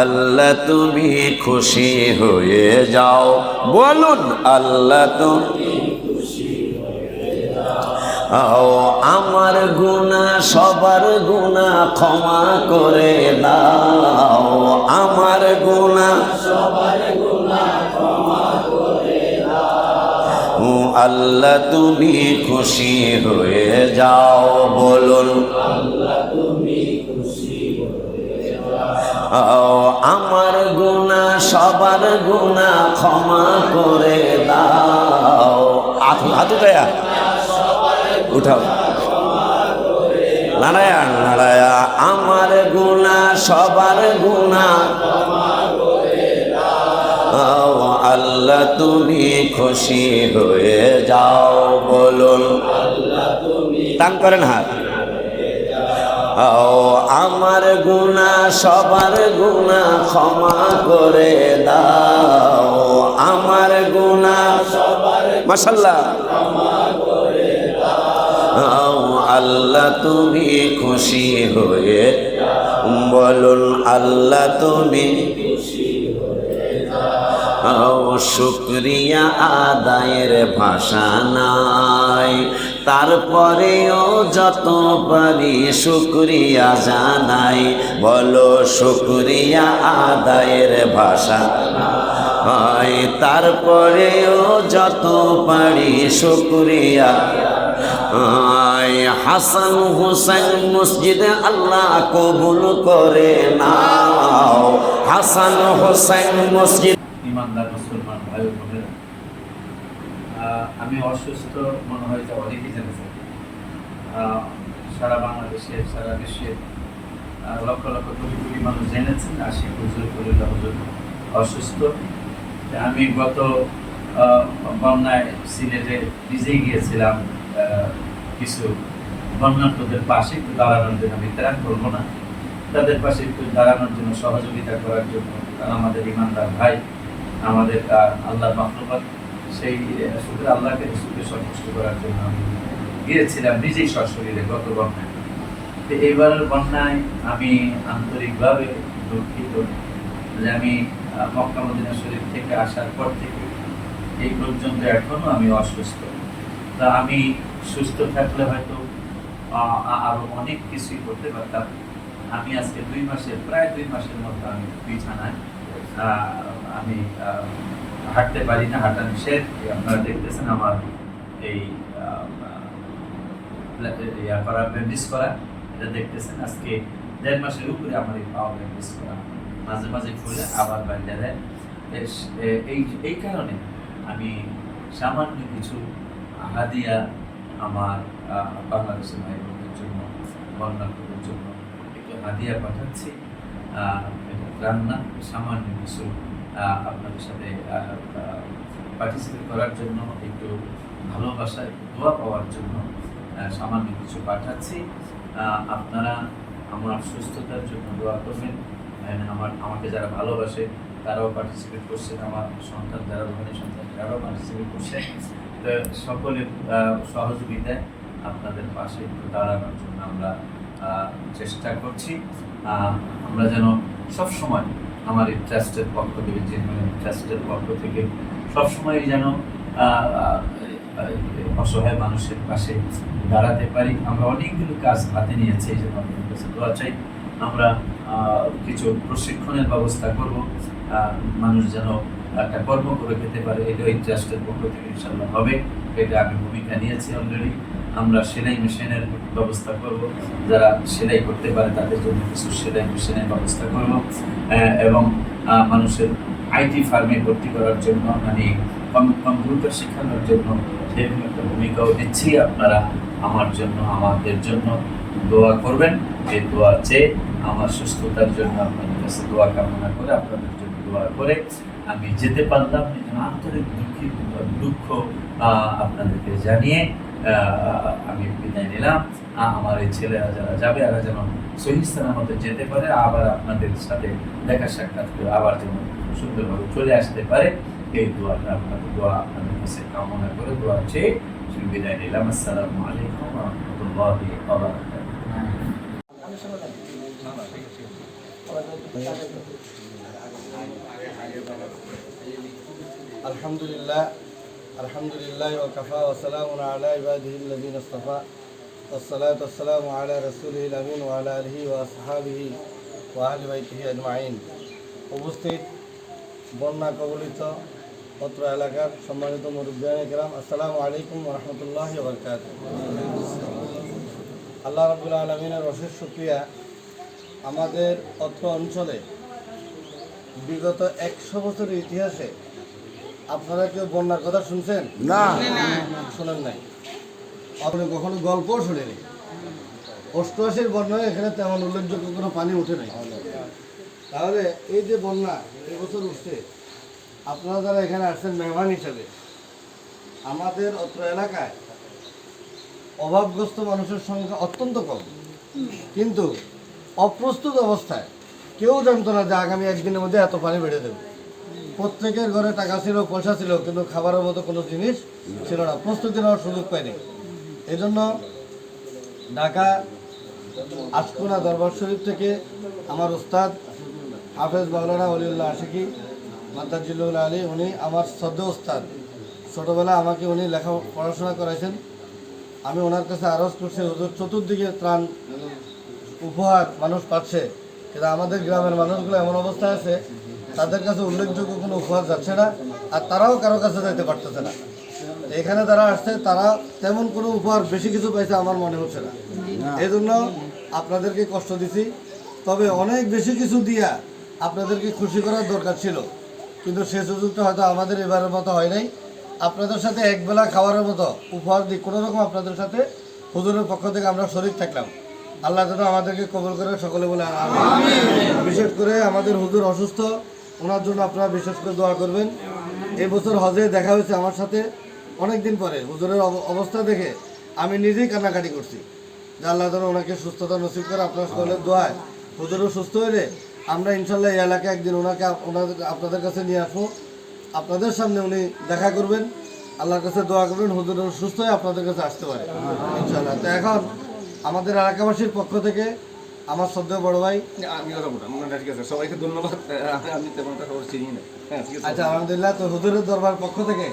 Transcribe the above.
আল্লাহ তুমি খুশি হয়ে যাও। বলুন, আল্লাহ তুমি ও আমার গুণা সবার গুণা ক্ষমা করে দাও। আমার গুণা ও আল্লাহ তুমি খুশি হয়ে যাও, বলুন। ও আমার গুণা, সবার গুণা ক্ষমা করে দাও। হাতু দেয়া উঠাও। নারায়া নারায়া, আমার গুণা, সবার গুণা আল্লাহ, তুমি খুশি হয়ে যাও, বলুন। টান করেন হাত। আমার গুণা, সবার গুণা ক্ষমা করে দাও। আমার গুণা, সবার মাসাল্লাহ আল্লাহ তুমি খুশি হয়ে বলুন, আল্লাহ তুমি ও শুক্রিয়া আদায়ের ভাষা নাই। তারপরেও যত পারি শুক্রিয়া জানাই, বলো শুক্রিয়া আদায়ের ভাষা হয় তারপরেও যত পারি শুক্রিয়া হাসান হুসেন মসজিদ আল্লাহ কবুল করে নাও। হাসান হোসেন মসজিদ ইমানদার মুসলমান ভাই বোনেরা। আমি অসুস্থ মনে হয় যে অনেকেই জেনেছেন আহ, সারা বাংলাদেশের সারা বিশ্বের লক্ষ লক্ষ কোটি কোটি মানুষ জেনেছেন আশি হুজুর কলিল্লা হুজুর অসুস্থ। আমি গত বন্যায় সিলেটে নিজেই গিয়েছিলাম কিছু বন্যার্থদের পাশে একটু দাঁড়ানোর জন্য। আমি ত্রাণ করব না। তাদের পাশে একটু দাঁড়ানোর জন্য সহযোগিতা করার জন্য তারা আমাদের ইমানদার ভাই। আমাদের আল্লাহর মাহলুবাদ সেই শুধু আল্লাহকে সুখে সন্তুষ্ট করার জন্য আমি গিয়েছিলাম নিজেই সশরীরে গত বন্যায়। তো এইবারের বন্যায় আমি আন্তরিকভাবে দুঃখিত যে আমি মক্কা মদিনা শরীফ থেকে আসার পর থেকে এই পর্যন্ত এখনও আমি অসুস্থ। তা আমি সুস্থ থাকলে হয়তো আহ, আ- আরও অনেক কিছুই করতে পারতাম। আমি আজকে দুই মাসের প্রায় দুই মাসের মধ্যে আমি বিছানায় আমি হাঁটতে পারি না, হাঁটা নিষেধ। আপনারা দেখতেছেন আমার এই ইয়া করা ব্যান্ডেজ করা, এটা দেখতেছেন। আজকে দেড় মাসের উপরে আমার এই পাওয়া ব্যান্ডেজ করা। মাঝে মাঝে খুলে আবার বাইরে দেয়। এই এই কারণে আমি সামান্য কিছু হাদিয়া আমার বাংলাদেশের ভাই বোনদের জন্য বন্যার্থদের জন্য একটু হাদিয়া পাঠাচ্ছি। রান্না সামান্য কিছু আপনাদের সাথে পার্টিসিপেট করার জন্য, একটু ভালোবাসায় দোয়া পাওয়ার জন্য সামান্য কিছু পাঠাচ্ছি। আপনারা আমার সুস্থতার জন্য দোয়া করবেন। আমার, আমাকে যারা ভালোবাসে, তারাও পার্টিসিপেট করছেন আমার সন্তান যারা ধনী সন্তান তারাও পার্টিসিপেট করছে। সকলের সহযোগিতায় আপনাদের পাশে একটু দাঁড়ানোর জন্য আমরা চেষ্টা করছি। আমরা যেন সবসময় আমার এই ট্রাস্টের পক্ষ থেকে জেনুইন ট্রাস্টের পক্ষ থেকে সবসময় যেন অসহায় মানুষের পাশে দাঁড়াতে পারি। আমরা অনেকগুলো কাজ হাতে নিয়েছি, এই জন্য আপনাদের কাছে দোয়া চাই। আমরা কিছু প্রশিক্ষণের ব্যবস্থা করব মানুষ যেন একটা কর্ম করে খেতে পারে এটা এই ট্রাস্টের পক্ষ থেকে ইনশাল্লাহ হবে। এটা আমি ভূমিকা নিয়েছি অলরেডি আমরা সেলাই মেশিনের ব্যবস্থা করব। যারা সেলাই করতে পারে তাদের জন্য কিছু সেলাই মেশিনের ব্যবস্থা করব। এবং মানুষের আইটি ফার্মে ভর্তি করার জন্য মানে কম- কম্পিউটার শেখানোর জন্য সেরকম একটা ভূমিকাও দিচ্ছি। আপনারা আমার জন্য, আমাদের জন্য দোয়া করবেন। এই দোয়া চেয়ে আমার সুস্থতার জন্য আপনাদের কাছে দোয়া কামনা করে আপনাদের জন্য দোয়া করে আমি যেতে পারলাম। আন্তরিক দুঃখিত দুঃখ আপনাদেরকে জানিয়ে আমি বিদায় নিলাম। আমার এই ছেলেরা যারা যাবে, এরা যেন সহিস্থানের মধ্যে যেতে পারে, আবার আপনাদের সাথে দেখা সাক্ষাৎ করে আবার যেন সুন্দরভাবে চলে আসতে পারে। এই দোয়াটা আপনাদের দোয়া, আপনাদের কাছে কামনা করে দোয়া চেয়ে বিদায় নিলাম। আসসালামু আলাইকুম রহমতুল্লাহ আমি শুনে থাকি আলহামদুলিল্লাহ আলহামদুলিল্লাহ ওকাফা ওসালাম আলা ইবাদিহিল্লাদিন ইস্তফা والصلاة والسلام على رسوله الأمين وعلى آله وأصحابه وأهل بيته أجمعين উপস্থিত বন্যা কবলিত অত্র এলাকার সম্মানিত মুরব্বিয়ান একরাম আসসালামু আলাইকুম রহমতুল্লাহ বরকাত আল্লাহ রাবুল আলমিনের অশেষ শুক্রিয়া আমাদের অত্র অঞ্চলে বিগত একশো বছরের ইতিহাসে আপনারা কেউ বন্যার কথা শুনছেন? না। শোনেন নাই। আপনি কখনো গল্প শুনেনি অষ্টআশির বন্যায় এখানে তেমন উল্লেখযোগ্য কোনো পানি উঠে নাই। তাহলে এই যে বন্যা এবছর উঠছে আপনারা যারা এখানে আসছেন মেহমান হিসাবে আমাদের অত্র এলাকায় অভাবগ্রস্ত মানুষের সংখ্যা অত্যন্ত কম। কিন্তু অপ্রস্তুত অবস্থায় কেউ জানতো না যে আগামী একদিনের মধ্যে এত পানি বেড়ে দেবে। প্রত্যেকের ঘরে টাকা ছিল, পয়সা ছিল, কিন্তু খাবারের মতো কোনো জিনিস ছিল না। প্রস্তুতি নেওয়ার সুযোগ পায়নি এই জন্য ঢাকা আশকুনা দরবার শরীফ থেকে আমার উস্তাদ হাফেজ মাওলানা অলিউল্লাহ আশিকি মাদ্দাজিল্লুল আলী, উনি আমার শ্রদ্ধা উস্তাদ। ছোটোবেলা আমাকে উনি লেখা, পড়াশোনা করাইছেন। আমি ওনার কাছে আরজ করছি, হুজুর, চতুর্দিকে ত্রাণ উপহার মানুষ পাচ্ছে, কিন্তু আমাদের গ্রামের মানুষগুলো এমন অবস্থায় আছে তাদের কাছে উল্লেখযোগ্য কোনো উপহার যাচ্ছে না, আর তারাও কারও কাছে যাইতে পারতেছে না। এখানে যারা আসছে, তারা তেমন কোনো উপহার বেশি কিছু পাইছে আমার মনে হচ্ছে না। এই জন্য আপনাদেরকে কষ্ট দিছি। তবে অনেক বেশি কিছু দিয়া আপনাদেরকে খুশি করার দরকার ছিল। কিন্তু সে সুযোগটা হয়তো আমাদের এবারের মতো হয় নাই। আপনাদের সাথে একবেলা খাওয়ার মতো উপহার দিই, কোনো রকম আপনাদের সাথে হুজুরের পক্ষ থেকে আমরা শরীর থাকলাম। আল্লাহ যেন আমাদেরকে কবল করে সকলে বলে বিশেষ করে আমাদের হুজুর অসুস্থ ওনার জন্য আপনারা বিশেষ করে দোয়া করবেন। এই বছর হজে দেখা হয়েছে আমার সাথে অনেক দিন পরে। হুজুরের অব- অবস্থা দেখে আমি নিজেই কান্নাকাটি করছি। যে আল্লাহ যেন ওনাকে সুস্থতা নসিব করে আপনার সকলের দোয়ায়। হুজুরও সুস্থ হলে আমরা ইনশাল্লাহ এই এলাকায় একদিন ওনাকে ওনাদের আপনাদের কাছে নিয়ে আসব। আপনাদের সামনে উনি দেখা করবেন। আল্লাহর কাছে দোয়া করবেন হুজুর সুস্থ হয়ে আপনাদের কাছে আসতে পারে। ইনশাল্লাহ। তো এখন আমাদের এলাকাবাসীর পক্ষ থেকে আমার শ্রদ্ধেয় বড় ভাই। আমি ওরা মোটা মোটা ঠিক আছে সবাইকে ধন্যবাদ। আমি তেমন একটা খবর চিনি না। হ্যাঁ আচ্ছা আলহামদুলিল্লাহ তো হুজুরের দরবার পক্ষ থেকে